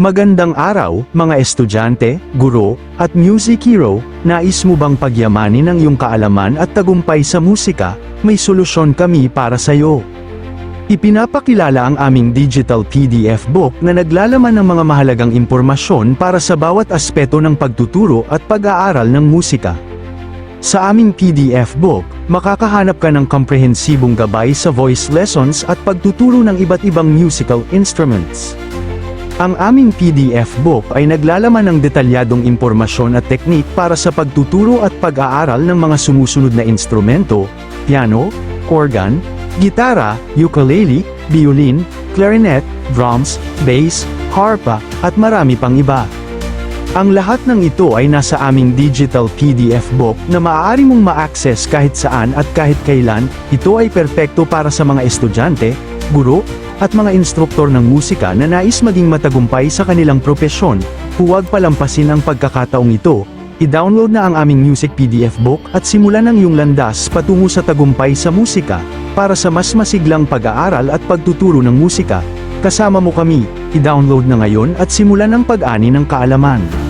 Magandang araw, mga estudyante, guro, at music hero, nais mo bang pagyamanin ang iyong kaalaman at tagumpay sa musika? May solusyon kami para sa iyo. Ipinapakilala ang aming digital PDF book na naglalaman ng mga mahalagang impormasyon para sa bawat aspeto ng pagtuturo at pag-aaral ng musika. Sa aming PDF book, makakahanap ka ng komprehensibong gabay sa voice lessons at pagtuturo ng iba't ibang musical instruments. Ang aming PDF book ay naglalaman ng detalyadong impormasyon at teknik para sa pagtuturo at pag-aaral ng mga sumusunod na instrumento, piano, organ, gitara, ukulele, violin, clarinet, drums, bass, harpa, at marami pang iba. Ang lahat ng ito ay nasa aming digital PDF book na maaari mong ma-access kahit saan at kahit kailan, ito ay perpekto para sa mga estudyante, guro, at mga instruktor ng musika na nais maging matagumpay sa kanilang propesyon. Huwag palampasin ang pagkakataong ito. I-download na ang aming music PDF book at simulan ang iyong landas patungo sa tagumpay sa musika. Para sa mas masiglang pag-aaral at pagtuturo ng musika, kasama mo kami. I-download na ngayon at simulan ang pag-ani ng kaalaman.